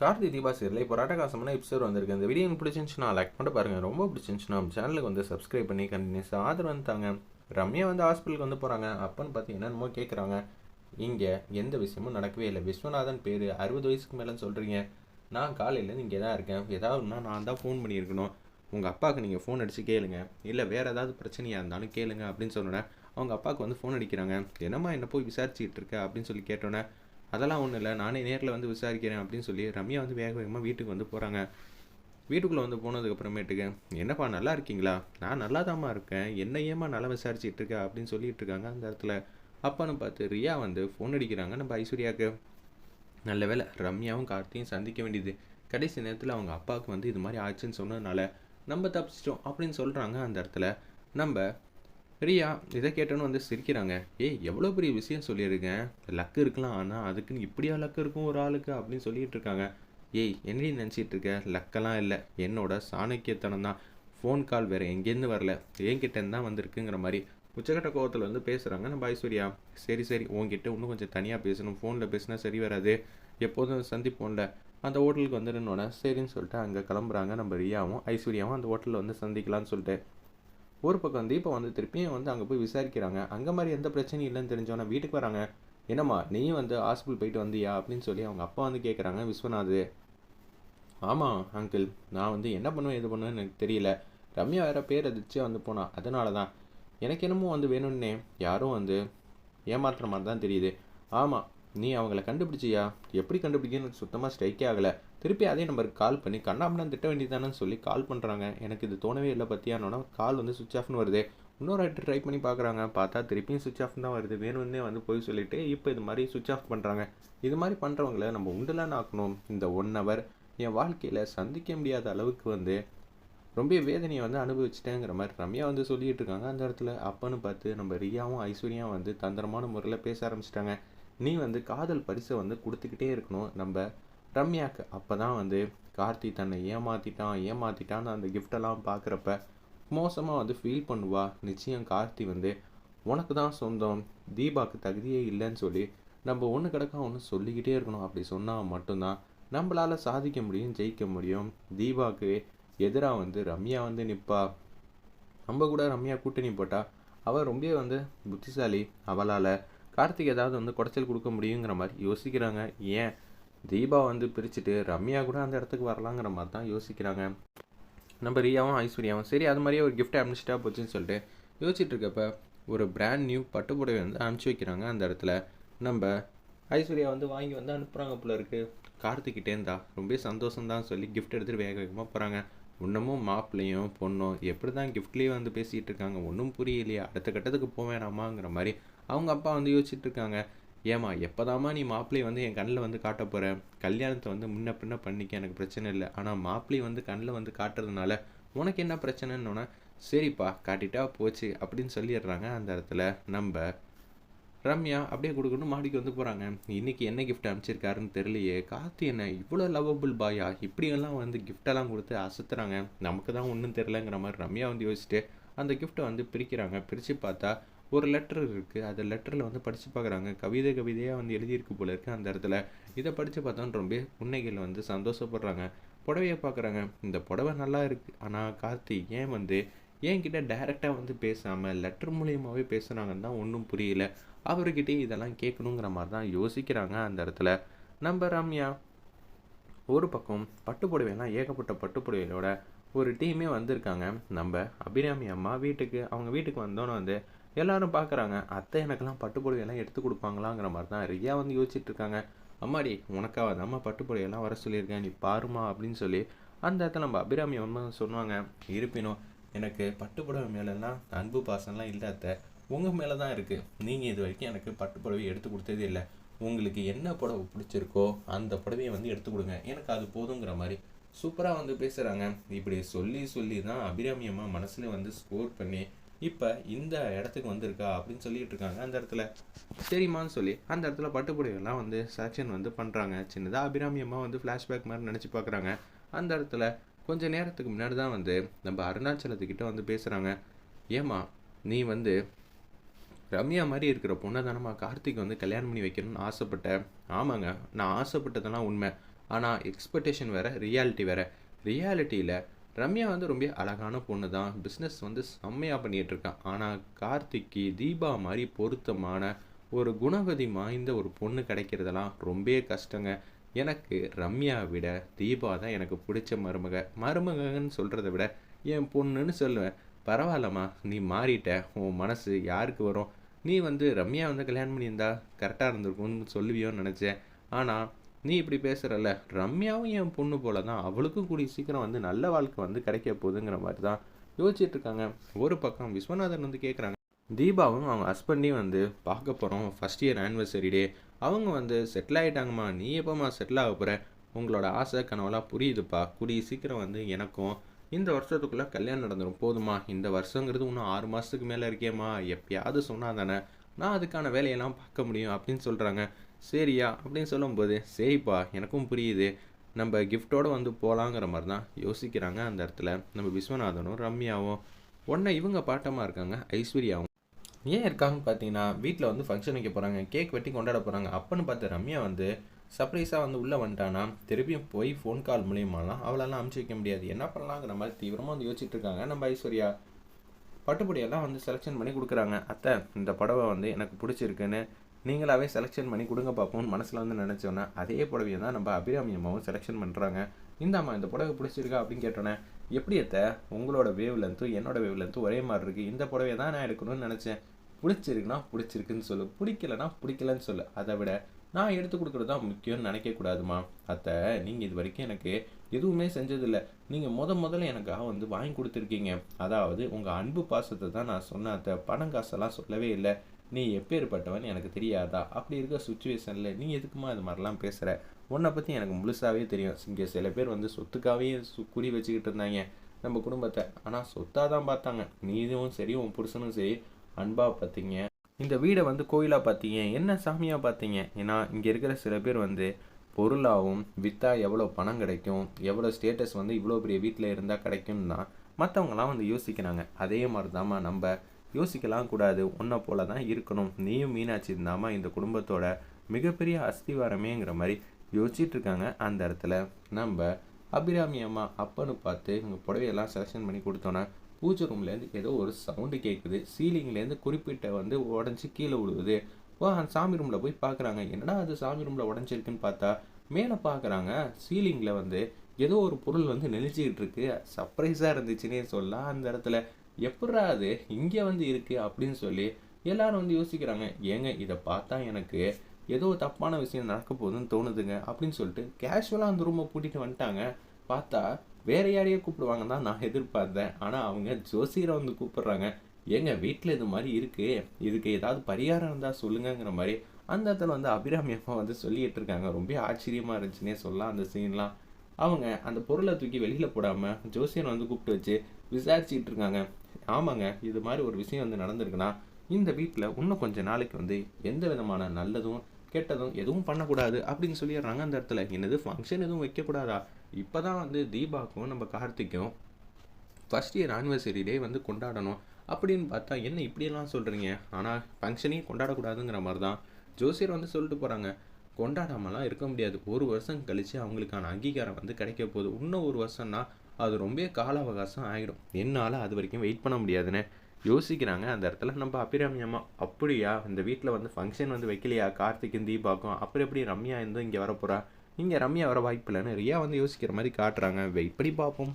கார்த்தி தீபா சீரில் இப்போ ராட்டகாசமான எபிசோட் வந்திருக்கு. இந்த வீடியோ பிடிச்சிருந்துச்சுன்னா லைக் பண்ணிட்டு பாருங்கள் ரொம்ப பிடிச்சிருந்துச்சுன்னா நம்ம சேனலுக்கு வந்து சப்ஸ்கிரைப் பண்ணி கண்டினியூஸாக ஆதரவு வந்துட்டாங்க ரம்யா வந்து ஹாஸ்பிட்டலுக்கு வந்து போகிறாங்க அப்பன்னு பார்த்து என்னென்னமோ கேட்குறாங்க இங்கே எந்த விஷயமும் நடக்கவே இல்லை. விஸ்வநாதன் பேர் அறுபது வயசுக்கு மேலேன்னு சொல்கிறீங்க நான் காலையிலேருந்து இங்கே தான் இருக்கேன். ஏதாவதுனா நான் தான் ஃபோன் பண்ணியிருக்கணும். உங்கள் அப்பாவுக்கு நீங்கள் ஃபோன் அடித்து கேளுங்க. இல்லை வேறு ஏதாவது பிரச்சனையாக இருந்தாலும் கேளுங்க அப்படின்னு சொன்னோன்னே அவங்க அப்பாவுக்கு வந்து ஃபோன் அடிக்கிறாங்க. என்னம்மா என்ன போய் விசாரிச்சுக்கிட்டு இருக்க அப்படின்னு சொல்லி கேட்டோன்னே அதெல்லாம் ஒன்றும் இல்லை. நானே நேரில் வந்து விசாரிக்கிறேன் அப்படின்னு சொல்லி ரம்யா வந்து வேக வேகமாக வீட்டுக்கு வந்து போகிறாங்க வீட்டுக்குள்ளே வந்து போனதுக்கப்புறமேட்டுக்கு என்னப்பா நல்லா இருக்கீங்களா? நான் நல்லா தாம்மா இருக்கேன். என்ன ஏமா நல்லா விசாரிச்சுட்டு இருக்க? அப்படின்னு சொல்லிட்டு இருக்காங்க அந்த இடத்துல. அப்பான்னு பார்த்து ரியா வந்து ஃபோன் அடிக்கிறாங்க நம்ம ஐஸ்வர்யாவுக்கு நல்ல வேலை ரம்யாவும் கார்த்தியும் சந்திக்க வேண்டியது. கடைசி நேரத்தில் அவங்க அப்பாவுக்கு வந்து இது மாதிரி ஆச்சுன்னு சொன்னதுனால நம்ம தப்பிச்சிட்டோம் அப்படின்னு சொல்கிறாங்க அந்த இடத்துல. நம்ம ரியா இதை கேட்டோன்னு வந்து சிரிக்கிறாங்க. ஏய் எவ்வளோ பெரிய விஷயம் சொல்லியிருக்கேன். லக்கு இருக்கலாம் ஆனால் அதுக்குன்னு இப்படியா லக்கு இருக்கும் ஒரு ஆளுக்கு? அப்படின்னு சொல்லிட்டு இருக்காங்க ஏய் என்னடி நினச்சிட்டு இருக்க லக்கெல்லாம் இல்லை. என்னோட சாணக்கியத்தனம் தான். ஃபோன் கால் வேறு எங்கேருந்து வரல? என்கிட்டேருந்து தான் வந்திருக்குங்கிற மாதிரி. உச்சகட்ட கோவத்தில் வந்து பேசுகிறாங்க நம்ம ஐஸ்வர்யா. சரி சரி. உன்கிட்ட இன்னும் கொஞ்சம் தனியாக பேசணும். ஃபோனில் பேசினா சரி வராது. எப்போதும் சந்திப்போம்ல. அந்த ஹோட்டலுக்கு வந்துடுனோடனே சரின்னு சொல்லிட்டு அங்கே கிளம்புறாங்க நம்ம ரியாவும் ஐஸ்வர்யாவும் அந்த ஹோட்டலில் வந்து சந்திக்கலாம்னு சொல்லிட்டு. ஒரு பக்கம் தீபம் வந்து திருப்பியும் வந்து அங்கே போய் விசாரிக்கிறாங்க. அங்கே மாதிரி எந்த பிரச்சனையும் இல்லைன்னு தெரிஞ்சோன்னா வீட்டுக்கு வராங்க. என்னம்மா நீயும் வந்து ஹாஸ்பிட்டல் போயிட்டு வந்தியா? அப்படின்னு சொல்லி அவங்க அப்பா வந்து கேட்குறாங்க விஸ்வநாத். ஆமாம் அங்கிள் நான் வந்து என்ன பண்ணுவேன் எது பண்ணுவேன்னு எனக்கு தெரியல. ரம்யா வேற பேர் அதிர்ச்சியாக வந்து போனா. அதனால தான் எனக்கு என்னமோ வந்து வேணும்னே. யாரும் வந்து ஏமாத்துற மாதிரி தான் தெரியுது. ஆமாம் நீ அவங்கள கண்டுபிடிச்சியா? எப்படி கண்டுபிடிக்கன்னு சுத்தமாக ஸ்ட்ரைக்கே ஆகலை. திருப்பி அதே நம்பருக்கு கால் பண்ணி கண்ணாமண்ணா திட்ட வேண்டியதானு சொல்லி கால் பண்ணுறாங்க எனக்கு இது தோணவே இல்லை பற்றியானோன்னா கால் வந்து சுவிச் ஆஃப்னு வருது. இன்னொரு ஆட்டு ட்ரை பண்ணி பார்க்குறாங்க. பார்த்தா திருப்பியும் சுவிச் ஆஃப் தான் வருது. வேணும்னே வந்து போய் சொல்லிட்டு இப்போ இது மாதிரி சுவிச் ஆஃப் பண்ணுறாங்க இது மாதிரி பண்ணுறவங்கள நம்ம உண்டுலான்னு ஆக்கணும். இந்த ஒன் ஹவர் என் வாழ்க்கையில் சந்திக்க முடியாத அளவுக்கு வந்து ரொம்ப வேதனையை வந்து அனுபவிச்சிட்டேங்கிற மாதிரி ரம்யா வந்து சொல்லிட்டு இருக்காங்க அந்த இடத்துல. அப்பன்னு பார்த்து நம்ம ரியாவும் ஐஸ்வர்யாவும் வந்து தந்திரமான முறையில் பேச ஆரம்பிச்சிட்டாங்க. நீ வந்து காதல் பரிசை வந்து கொடுத்துக்கிட்டே இருக்கணும். நம்ம ரம்யாக்கு அப்போ தான் வந்து கார்த்தி தன்னை ஏமாற்றிட்டான் ஏமாற்றிட்டான்னு அந்த கிஃப்டெல்லாம் பார்க்குறப்ப மோசமாக வந்து ஃபீல் பண்ணுவா. நிச்சயம் கார்த்தி வந்து உனக்கு தான் சொந்தம். தீபாவுக்கு தகுதியே இல்லைன்னு சொல்லி நம்ம ஒன்று கிடக்கா ஒன்று சொல்லிக்கிட்டே இருக்கணும். அப்படி சொன்னால் மட்டும்தான் நம்மளால் சாதிக்க முடியும் ஜெயிக்க முடியும். தீபாவுக்கு எதிராக வந்து ரம்யா வந்து நிற்பா நம்ம கூட ரம்யா கூட்டணி போட்டால் அவள் ரொம்ப வந்து புத்திசாலி. அவளால் கார்த்திக் ஏதாவது வந்து குடைச்சல் கொடுக்க முடியுங்கிற மாதிரி யோசிக்கிறாங்க. ஏன்? தீபா வந்து பிரிச்சுட்டு ரம்யா கூட அந்த இடத்துக்கு வரலாங்கிற மாதிரி தான் யோசிக்கிறாங்க. நம்ம ரியாவும் ஐஸ்வர்யாவும் சரி அது மாதிரியே ஒரு கிஃப்ட் அனுப்பிச்சிட்டா போச்சுன்னு சொல்லிட்டு யோசிச்சுட்டு இருக்கப்ப ஒரு பிராண்ட் நியூ பட்டுப்புடவை வந்து அனுப்பிச்சி வைக்கிறாங்க அந்த இடத்துல. நம்ம ஐஸ்வர்யா வந்து வாங்கி வந்து அனுப்புகிறாங்க போல இருக்கு. கார்த்திக்கிட்டேருந்தா ரொம்ப சந்தோஷம் சொல்லி கிஃப்ட் எடுத்துகிட்டு வேக வேகமாக போகிறாங்க இன்னமும் மாப்பிள்ளையும் பொண்ணும் எப்படி தான் கிஃப்ட்லேயே வந்து பேசிகிட்டு இருக்காங்க ஒன்றும் புரியலையா அடுத்த கட்டத்துக்கு போக வேணாமாங்கிற மாதிரி அவங்க அப்பா வந்து யோசிச்சுட்டு இருக்காங்க. ஏமா எப்போதாம்மா நீ மாப்பிள்ளை வந்து என் கண்ணில் வந்து காட்ட போகிற கல்யாணத்தை வந்து முன்ன பின்ன பண்ணிக்க எனக்கு பிரச்சனை இல்லை. ஆனால் மாப்பிள்ளை வந்து கண்ணில் வந்து காட்டுறதுனால உனக்கு என்ன பிரச்சனைன்னொன்னே சரிப்பா காட்டிட்டா போச்சு அப்படின்னு சொல்லிடுறாங்க அந்த இடத்துல நம்ம ரம்யா அப்படியே கொடுக்கணும் மாடிக்கு வந்து போகிறாங்க இன்றைக்கி என்ன கிஃப்ட் அனுப்பிச்சிருக்காருன்னு தெரியலையே. காத்து என்ன இவ்வளோ லவ்வபுள் பாயா இப்படியெல்லாம் வந்து கிஃப்டெல்லாம் கொடுத்து அசத்துறாங்க. நமக்கு தான் ஒன்றும் தெரிலங்கிற மாதிரி ரம்யா வந்து யோசிச்சுட்டு அந்த கிஃப்ட்டை வந்து பிரிக்கிறாங்க. பிரித்து பார்த்தா ஒரு லெட்டர் இருக்குது அந்த லெட்டரில் வந்து படித்து பார்க்குறாங்க. கவிதை கவிதையாக வந்து எழுதியிருக்கு போல இருக்குது அந்த இடத்துல. இதை படித்து பார்த்தோன்னு ரொம்ப புன்னைகள் வந்து சந்தோஷப்படுறாங்க. புடவையை பார்க்குறாங்க. இந்த புடவை நல்லா இருக்குது ஆனால் கார்த்தி ஏன் வந்து என்கிட்ட டைரெக்டாக வந்து பேசாமல் லெட்டர் மூலியமாகவே பேசுகிறாங்கன்னு தான் ஒன்றும் புரியல. அவர்கிட்டே இதெல்லாம் கேட்கணுங்கிற மாதிரி தான் யோசிக்கிறாங்க அந்த இடத்துல. நம்ம ரம்யா ஒரு பக்கம் பட்டு ஏகப்பட்ட பட்டுப்புடவையோட ஒரு டீமே வந்திருக்காங்க. நம்ம அபிராமி அம்மா வீட்டுக்கு அவங்க வீட்டுக்கு வந்தோன்னே வந்து எல்லாரும் பார்க்குறாங்க அத்தை எனக்கெல்லாம் பட்டு புடவையெல்லாம் எடுத்து கொடுப்பாங்களாங்கிற மாதிரி தான் ரியா வந்து யோசிச்சுட்டு இருக்காங்க. அம்மாடி உனக்காக தாம்மா பட்டு புடவையெல்லாம் வர சொல்லியிருக்கேன். நீ பாருமா அப்படின்னு சொல்லி அந்த இடத்துல நம்ம அபிராமி அம்மா சொன்னாங்க. இருப்பினும் எனக்கு பட்டு புடவை மேலெல்லாம் அன்பு பாசம்லாம் இல்லை அத்தை. உங்கள் மேலே தான் இருக்குது நீங்கள் இது வரைக்கும் எனக்கு பட்டுப்புடவை எடுத்து கொடுத்ததே இல்லை. உங்களுக்கு என்ன புடவை பிடிச்சிருக்கோ அந்த புடவையை வந்து எடுத்து கொடுங்க. எனக்கு அது போதுங்கிற மாதிரி சூப்பராக வந்து பேசுகிறாங்க இப்படி சொல்லி சொல்லி தான் அபிராமி அம்மா மனசில் வந்து ஸ்கோர் பண்ணி இப்போ இந்த இடத்துக்கு வந்திருக்கா அப்படின்னு சொல்லிட்டு இருக்காங்க. அந்த இடத்துல சரிம்மான்னு சொல்லி அந்த இடத்துல பட்டுப்புடையெல்லாம் வந்து செலெக்ஷன் வந்து பண்ணுறாங்க சின்னதாக அபிராமி அம்மா வந்து ஃப்ளாஷ்பேக் மாதிரி நினச்சி பார்க்குறாங்க அந்த இடத்துல கொஞ்ச நேரத்துக்கு முன்னாடி தான் வந்து நம்ம அருணாச்சலத்துக்கிட்ட வந்து பேசுகிறாங்க ஏம்மா நீ வந்து ரம்யா மாதிரி இருக்கிற பொண்ணை தானம்மா கார்த்திக் வந்து கல்யாணம் பண்ணி வைக்கணும்னு ஆசைப்பட்டேன் ஆமாங்க நான் ஆசைப்பட்டதெல்லாம் உண்மை. ஆனால் எக்ஸ்பெக்டேஷன் வேறு ரியாலிட்டி வேறு. ரியாலிட்டியில் ரம்யா வந்து ரொம்ப அழகான பொண்ணு தான் பிஸ்னஸ் வந்து செம்மையாக பண்ணிகிட்ருக்கான் ஆனால் கார்த்திக்கு தீபா மாதிரி பொருத்தமான ஒரு குணவதி வாய்ந்த ஒரு பொண்ணு கிடைக்கிறதெல்லாம் ரொம்ப கஷ்டங்க. எனக்கு ரம்யா விட தீபா தான் எனக்கு பிடிச்ச மருமக. மருமகன்னு சொல்கிறத விட என் பொண்ணுன்னு சொல்லுவேன். பரவாயில்லம்மா நீ மாறிட்ட. உன் மனசு யாருக்கு வரும்? நீ வந்து ரம்யா வந்து கல்யாணம் பண்ணியிருந்தா கரெக்டாக இருந்திருக்கும்னு சொல்லுவியோன்னு நினச்சேன். ஆனால் நீ இப்படி பேசுகிறல்ல ரம்யாவும் என் பொண்ணு போல தான் அவளுக்கும் கூடிய சீக்கிரம் வந்து நல்ல வாழ்க்கை வந்து கிடைக்க போகுதுங்கிற மாதிரி தான் யோசிச்சுட்டு இருக்காங்க ஒரு பக்கம் விஸ்வநாதன் வந்து கேட்குறாங்க தீபாவும் அவங்க ஹஸ்பண்டையும் வந்து பார்க்க போகிறோம் ஃபஸ்ட் இயர் ஆனிவர்சரி டே அவங்க வந்து செட்டில் ஆகிட்டாங்கம்மா நீ எப்போம்மா செட்டில் ஆக போகிற உங்களோட ஆசை கனவெல்லாம் புரியுதுப்பா. கூடிய சீக்கிரம் வந்து எனக்கும் இந்த வருஷத்துக்குள்ளே கல்யாணம் நடந்துடும் போதுமா இந்த வருஷங்கிறது இன்னும் ஆறு மாதத்துக்கு மேலே இருக்கேம்மா. எப்பயாவது சொன்னால் தானே நான் அதுக்கான வேலையெல்லாம் பார்க்க முடியும் அப்படின்னு சொல்கிறாங்க சரியா அப்படின்னு சொல்லும்போது சரிப்பா எனக்கும் புரியுது. நம்ம கிஃப்டோடு வந்து போகலாங்கிற மாதிரி தான் யோசிக்கிறாங்க அந்த இடத்துல. நம்ம விஸ்வநாதனும் ரம்யாவும். உடனே இவங்க பாட்டமாக இருக்காங்க ஐஸ்வர்யாவும். ஏன் இருக்காங்கன்னு பார்த்தீங்கன்னா வீட்டில் வந்து ஃபங்க்ஷன் வைக்க போகிறாங்க கேக் வெட்டி கொண்டாட போகிறாங்க அப்போன்னு பார்த்து ரம்யா வந்து சர்ப்ரைஸாக வந்து உள்ளே வந்துட்டானா? திருப்பியும் போய் ஃபோன் கால் மூலியமாலாம் அவளெல்லாம் அமுச்சு வைக்க முடியாது. என்ன பண்ணலாங்கிற மாதிரி தீவிரமாக வந்து யோசிச்சுட்டு இருக்காங்க நம்ம ஐஸ்வர்யா. பட்டுப்படியெல்லாம் வந்து செலெக்ஷன் பண்ணி கொடுக்குறாங்க. அத்தை இந்த புடவை வந்து எனக்கு பிடிச்சிருக்குன்னு நீங்களாகவே செலெக்ஷன் பண்ணி கொடுங்க பார்ப்போம்னு மனசில் வந்து நினச்சோன்னே அதே புடவையை தான் நம்ம அபிராமி அம்மாவும் செலெக்ஷன் பண்ணுறாங்க இந்தாம்மா இந்த புடவை பிடிச்சிருக்கா அப்படின்னு கேட்டோன்னே எப்படி அத்தை? உங்களோட வேவ் லென்த்தும் என்னோட வேவ் லென்த்தும் ஒரே மாதிரி இருக்குது இந்த புடவையை தான் நான் எடுக்கணும்னு நினச்சேன். பிடிச்சிருக்குன்னா பிடிச்சிருக்குன்னு சொல்லு. பிடிக்கலன்னா பிடிக்கலன்னு சொல்லு. அதை விட நான் எடுத்து கொடுக்குறது தான் முக்கியம்னு நினைக்கக்கூடாதுமா அத்தை நீங்கள் இது வரைக்கும் எனக்கு எதுவுமே செஞ்சதில்லை. நீங்கள் முத முதல்ல எனக்காக வந்து வாங்கி கொடுத்துருக்கீங்க. அதாவது உங்கள் அன்பு பாசத்தை தான் நான் சொன்ன அத்தை. பணம் காசெல்லாம் சொல்லவே இல்லை. நீ எப்பேற்பட்டவன் எனக்கு தெரியாதா? அப்படி இருக்க சுச்சுவேஷனில் நீ எதுக்குமா இது மாதிரிலாம் பேசுகிற உன்னை பற்றி எனக்கு முழுசாகவே தெரியும். இங்கே சில பேர் வந்து சொத்துக்காகவே சு குறி வச்சுக்கிட்டு இருந்தாங்க நம்ம குடும்பத்தை. ஆனால் சொத்தாக தான் பார்த்தாங்க. நீதும் சரி உன் புருஷனும் சரி அன்பாக பார்த்தீங்க. இந்த வீடை வந்து கோயிலாக பார்த்தீங்க. என்ன சாமியாக பார்த்தீங்க? ஏன்னா இங்கே இருக்கிற சில பேர் வந்து பொருளாகவும் விற்றா எவ்வளோ பணம் கிடைக்கும் எவ்வளோ ஸ்டேட்டஸ் வந்து இவ்வளோ பெரிய வீட்டில் இருந்தால் கிடைக்கும்னா மற்றவங்களாம் வந்து யோசிக்கிறாங்க. அதே மாதிரி தாம்மா நம்ம யோசிக்கலாம் கூடாது. உன்னை போல தான் இருக்கணும். நீயும் மீனாட்சி இருந்தாமா இந்த குடும்பத்தோட மிகப்பெரிய அஸ்திவாரமேங்கிற மாதிரி யோசிச்சுட்டு இருக்காங்க அந்த இடத்துல. நம்ம அபிராமி அம்மா அப்பன்னு பார்த்து இவங்க புடவையெல்லாம் செலெக்ஷன் பண்ணி கொடுத்தோன்னே பூஜை ரூம்லேருந்து ஏதோ ஒரு சவுண்டு கேட்குது சீலிங்லேருந்து குறிப்பிட்ட வந்து உடஞ்சி கீழே விழுவுது. ஓ அந்த சாமி ரூமில் போய் பார்க்குறாங்க என்னடா அது சாமி ரூமில் உடஞ்சிருக்குன்னு பார்த்தா மேலே பார்க்குறாங்க சீலிங்கில் வந்து ஏதோ ஒரு பொருள் வந்து நெளிச்சிக்கிட்டு இருக்கு சர்ப்ரைஸாக இருந்துச்சுன்னே சொல்லலாம். அந்த இடத்துல எப்படா அது? இங்கே வந்து இருக்குது அப்படின்னு சொல்லி எல்லாரும் வந்து யோசிக்கிறாங்க. ஏங்க இதை பார்த்தா எனக்கு ஏதோ தப்பான விஷயம் நடக்க போகுதுன்னு தோணுதுங்க அப்படின்னு சொல்லிட்டு கேஷுவலாக அந்த ரூமை பூட்டிட்டு வந்துட்டாங்க. பார்த்தா வேற யாரையே கூப்பிடுவாங்க தான் நான் எதிர்பார்த்தேன். ஆனால் அவங்க ஜோசியரை வந்து கூப்பிடுறாங்க. ஏங்க வீட்டில் இது மாதிரி இருக்குது இதுக்கு ஏதாவது பரிகாரம் இருந்தால் சொல்லுங்கங்கிற மாதிரி அந்த இடத்துல வந்து அபிராமி அம்மா வந்து சொல்லிகிட்டு இருக்காங்க. ரொம்ப ஆச்சரியமாக இருந்துச்சுன்னே சொல்லலாம் அந்த சீன்லாம் அவங்க அந்த பொருளை தூக்கி வெளியில் போடாமல் ஜோசியனை வந்து கூப்பிட்டு வச்சு விசாரிச்சுக்கிட்டு இருக்காங்க. ஆமாங்க இது மாதிரி ஒரு விஷயம் வந்து நடந்திருக்குன்னா இந்த வீட்டில் இன்னும் கொஞ்சம் நாளைக்கு வந்து எந்த விதமான நல்லதும் கெட்டதும் எதுவும் பண்ணக்கூடாது அப்படின்னு சொல்லிடுறாங்க அந்த இடத்துல. என்னது ஃபங்க்ஷன் எதுவும் வைக்கக்கூடாதா? இப்போ தான் வந்து தீபாக்கும் நம்ம கார்த்திக்கும் ஃபஸ்ட் இயர் ஆனிவர்சரி டே வந்து கொண்டாடணும் அப்படின்னு பார்த்தா என்ன இப்படியெல்லாம் சொல்கிறீங்க ஆனால் ஃபங்க்ஷனையும் கொண்டாடக்கூடாதுங்கிற மாதிரி தான் ஜோசியர் வந்து சொல்லிட்டு போகிறாங்க கொண்டாடாமலாம் இருக்க முடியாது. ஒரு வருஷம் கழித்து அவங்களுக்கான அங்கீகாரம் வந்து கிடைக்க போகுது. இன்னும் ஒரு வருஷம்னா அது ரொம்ப கால அவகாசம் ஆகிடும் என்னால் அது வரைக்கும் வெயிட் பண்ண முடியாதுன்னு யோசிக்கிறாங்க. அந்த இடத்துல நம்ம அபிராமி அப்படியா? இந்த வீட்டில் வந்து ஃபங்க்ஷன் வந்து வைக்கலையா? கார்த்திக்கும் தீபாக்கும்? அப்புறம் எப்படி ரம்யா இருந்து இங்கே வரப்போகிறா இங்கே ரம்யா வர வாய்ப்பு இல்லைன்னு ரியா வந்து யோசிக்கிற மாதிரி காட்டுறாங்க. வெயிட் பண்ணி பார்ப்போம்.